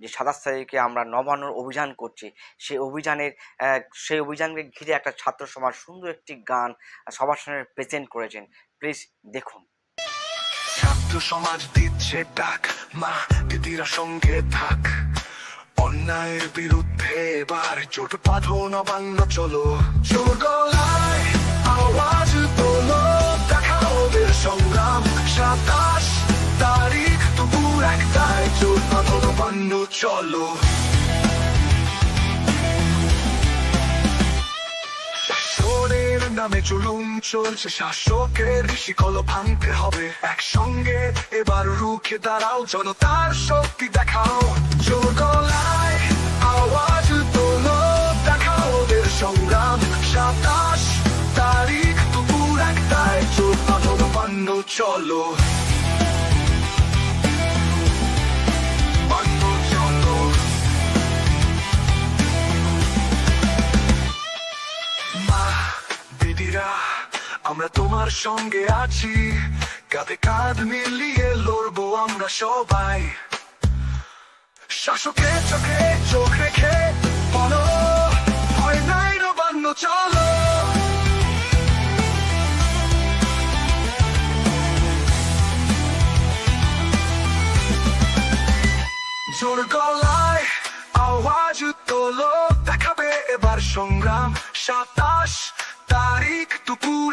যে তারিখে আমরা নবান্নর অভিযান করছি সেই অভিযানের সেই অভিযানকে ঘিরে একটা ছাত্র সমাজ সুন্দর একটি গান সবার সামনে প্রেজেন্ট করেছেন। প্লিজ দেখুন। ছাত্র সমাজ দিচ্ছে ডাক, মা, দিদিরা সঙ্গে থাক। অন্যায়ের বিরুদ্ধে এবার জোট বাঁধো নবান্ন, চলো। জোর আওয়াজ তোলো, দেখা ওদের সংগ্রাম সাতাশ চলো। শাসনের নামে জুলুম চলছে, শাসকের শিকল ভাঙতে হবে। একসঙ্গে এবার রুখে দাঁড়াও জনতার শক্তি দেখাও। জোর গলায় আওয়াজ তোলো, দেখাও ওদের সংগ্রাম। সাতাশ তারিখ দুপুর একটায় চোখ পাথর পান্ন চলো। আমরা তোমার সঙ্গে আছি। কাঁধে কাঁধ মিলিয়ে লড়বো আমরা সবাই। শাসকের চোখে চোখ রেখে বলো, ভয় নাই নবান্ন চলো। জোর গলায় আওয়াজ তোলো, দেখাবে এবার সংগ্রাম। সাতাশ তারিখ দুপুর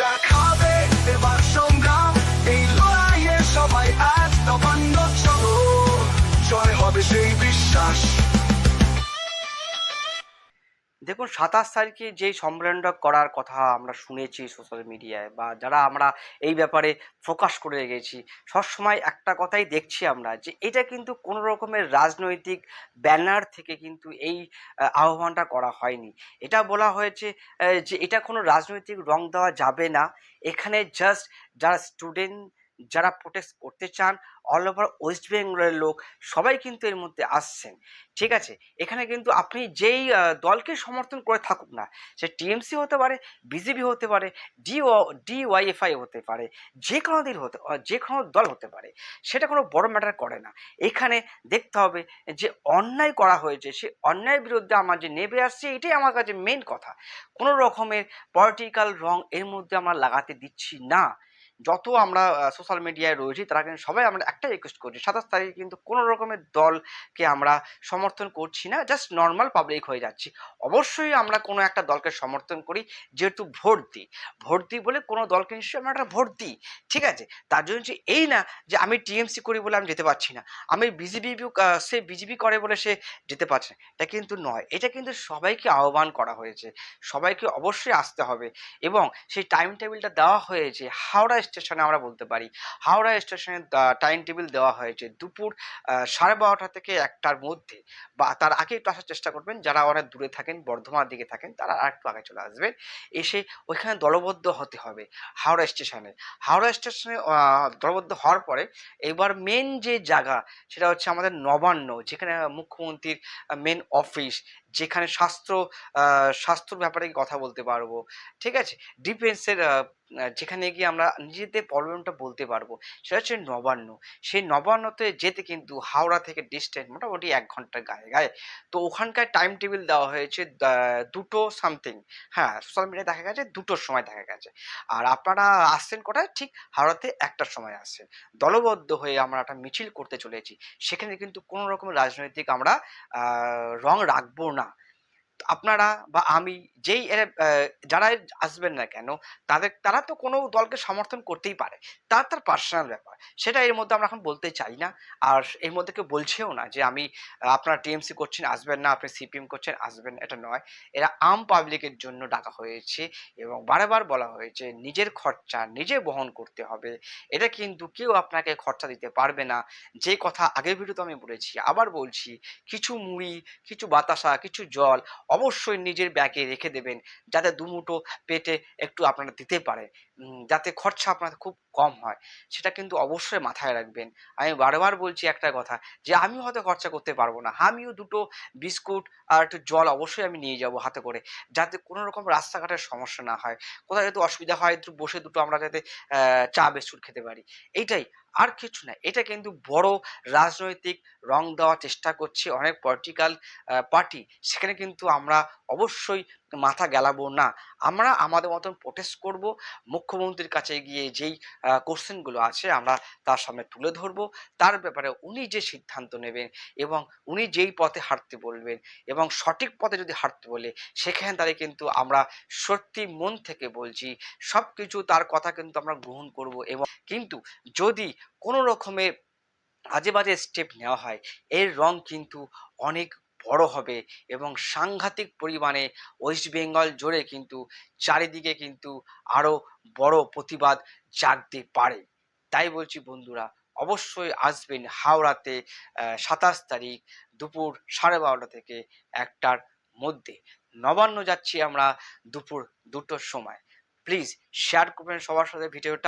দেখাবে এবার সংগ্রাম। এই লড়াইয়ে সবাই আজ নবান্ন চলো জয় হবে সেই বিশ্বাস। দেখুন, সাতাশ তারিখে যেই সম্মেলনটা করার কথা আমরা শুনেছি সোশ্যাল মিডিয়ায় বা যারা আমরা এই ব্যাপারে ফোকাস করে রেখেছি, সবসময় একটা কথাই দেখছি আমরা যে এটা কিন্তু কোনো রকমের রাজনৈতিক ব্যানার থেকে কিন্তু এই আহ্বানটা করা হয়নি। এটা বলা হয়েছে যে এটা কোনো রাজনৈতিক রং দেওয়া যাবে না। এখানে জাস্ট যারা স্টুডেন্ট যারা প্রোটেস্ট করতে চান অল ওভার ওয়েস্ট বেঙ্গলের লোক, সবাই কিন্তু এর মধ্যে আসছেন। ঠিক আছে? এখানে কিন্তু আপনি যেই দলকে সমর্থন করে থাকুক না, সে টিএমসি হতে পারে বিজেপি হতে পারে ডি ডিওয়াইএফআই হতে পারে, যে কোনো দিন হতে যে কোনো দল হতে পারে, সেটা কোনো বড় ম্যাটার করে না। এখানে দেখতে হবে যে অন্যায় করা হয়েছে, সে অন্যায়ের বিরুদ্ধে আমার যে নেবে আসছে, এটাই আমার কাছে মেন কথা। কোনো রকমের পলিটিক্যাল রং এর মধ্যে আমরা লাগাতে দিচ্ছি না। যত আমরা সোশ্যাল মিডিয়ায় রয়েছি, তারা কিন্তু সবাই আমরা একটাই রিকোয়েস্ট করছি, সাতাশ তারিখে কিন্তু কোনো রকমের দলকে আমরা সমর্থন করছি না জাস্ট নর্মাল পাবলিক হয়ে যাচ্ছি। অবশ্যই আমরা কোনো একটা দলকে সমর্থন করি, যেহেতু ভোট দিই। ভোট দিই বলে কোনো দলকে নিশ্চয়ই আমরা একটা ভোট দিই, ঠিক আছে? তার জন্য এই না যে আমি টিএমসি করি বলে আমি যেতে পারছি না। আমি বিজেপি সে বিজেপি করে বলে সে যেতে পারছে না। এটা কিন্তু নয়। এটা কিন্তু সবাইকে আহ্বান করা হয়েছে। সবাইকে অবশ্যই আসতে হবে। এবং সেই টাইম টেবিলটা দেওয়া হয়েছে, হাওড়া স্টেশনে আমরা বলতে পারি। হাওড়া স্টেশনে টাইম টেবিল দেওয়া হয়েছে দুপুর সাড়ে বারোটা থেকে একটার মধ্যে। বা তার আগে একটু আসার চেষ্টা করবেন, যারা অনেক দূরে থাকেন বর্ধমান দিকে থাকেন, তারা আর একটু আগে চলে আসবেন। এসে ওইখানে দলবদ্ধ হতে হবে হাওড়া স্টেশনে হাওড়া স্টেশনে দলবদ্ধ হওয়ার পরে এবার মেন যে জায়গা, সেটা হচ্ছে আমাদের নবান্ন, যেখানে মুখ্যমন্ত্রীর মেন অফিস যেখানে স্বাস্থ্য স্বাস্থ্যর ব্যাপারে কথা বলতে পারব। ঠিক আছে? ডিফেন্সের যেখানে গিয়ে আমরা নিজেদের প্রবলেমটা বলতে পারব। সেটা হচ্ছে নবান্ন। সেই নবান্নতে যেতে কিন্তু হাওড়া থেকে ডিস্টেন্স মোটামুটি এক ঘণ্টার গায়ে গায়ে। তো ওখানকার টাইম টেবিল দেওয়া হয়েছে দুটো সামথিং হ্যাঁ সোশ্যাল মিডিয়ায় দেখা গেছে, দুটোর সময় দেখা গেছে। আর আপনারা আসছেন কোথায়? ঠিক হাওড়াতে একটার সময় আসছেন। দলবদ্ধ হয়ে আমরা একটা মিছিল করতে চলেছি। সেখানে কিন্তু কোনো রকম রাজনৈতিক আমরা রং রাখব না। আপনারা বা আমি যেই যারা আসবেন না কেন, তাদের, তারা তো কোনো দলকে সমর্থন করতেই পারে। তার তার পার্সোনাল ব্যাপার। সেটা এর মধ্যে আমরা এখন বলতে চাই না। আর এর মধ্যে কেউ বলছেও না যে আমি, আপনারা টিএমসি করছেন, আসবেন না, আপনি সিপিএম করছেন, আসবেন এটা নয়। এরা আম পাবলিকের জন্য ডাকা হয়েছে এবং বারবার বলা হয়েছে, নিজের খরচা নিজে বহন করতে হবে। এটা কিন্তু কেউ আপনাকে খরচা দিতে পারবে না। যে কথা আগের ভিডিওতে আমি বলেছি, আবার বলছি, কিছু মুড়ি, কিছু বাতাসা, কিছু জল অবশ্যই নিজের ব্যাগে রেখে দেবেন। যাতে দুমুঠো পেটে একটু আপনারা দিতে পারে উম, যাতে খরচা আপনার খুব কম হয়, সেটা কিন্তু অবশ্যই মাথায় রাখবেন। আমি বারবার বলছি একটা কথা, যে আমি হয়তো খরচা করতে পারব না, আমিও দুটো বিস্কুট আর একটু জল অবশ্যই আমি নিয়ে যাব হাতে করে, যাতে কোনো রকম রাস্তাঘাটের সমস্যা না হয়, কোথাও যদি অসুবিধা হয় একটু বসে দুটো আমরা যাতে চা, বিস্কুট খেতে পারি। এইটাই, আর কিছু না, এটা কিন্তু বড় রাজনৈতিক রং দেওয়ার চেষ্টা করছে অনেক পলিটিক্যাল পার্টি সেখানে কিন্তু আমরা অবশ্যই মাথা গেলাবো না। আমরা আমাদের মতন প্রোটেস্ট করব মুখ্যমন্ত্রীর কাছে গিয়ে যেই কোশ্চেনগুলো আছে আমরা তার সামনে তুলে ধরবো। তার ব্যাপারে উনি যে সিদ্ধান্ত নেবেন এবং উনি যেই পথে হাঁটতে বলবেন এবং সঠিক পথে যদি হাঁটতে বলে, সেখানে তাহলে কিন্তু আমরা সত্যি মন থেকে বলছি সব কিছু তার কথা কিন্তু আমরা গ্রহণ করব এবং কিন্তু যদি কোনো রকমের আজে বাজে স্টেপ নেওয়া হয়, এর রং কিন্তু অনেক বড় হবে এবং সাংঘাতিক পরিমাণে ওয়েস্ট বেঙ্গল জোরে কিন্তু চারিদিকে কিন্তু আরও বড় প্রতিবাদ জাগতে পারে। তাই বলছি বন্ধুরা, অবশ্যই আসবেন হাওড়াতে সাতাশ তারিখ দুপুর সাড়ে বারোটা থেকে একটার মধ্যে। নবান্ন যাচ্ছি আমরা দুপুর দুটোর সময়। প্লিজ শেয়ার করবেন সবার সাথে ভিডিওটা।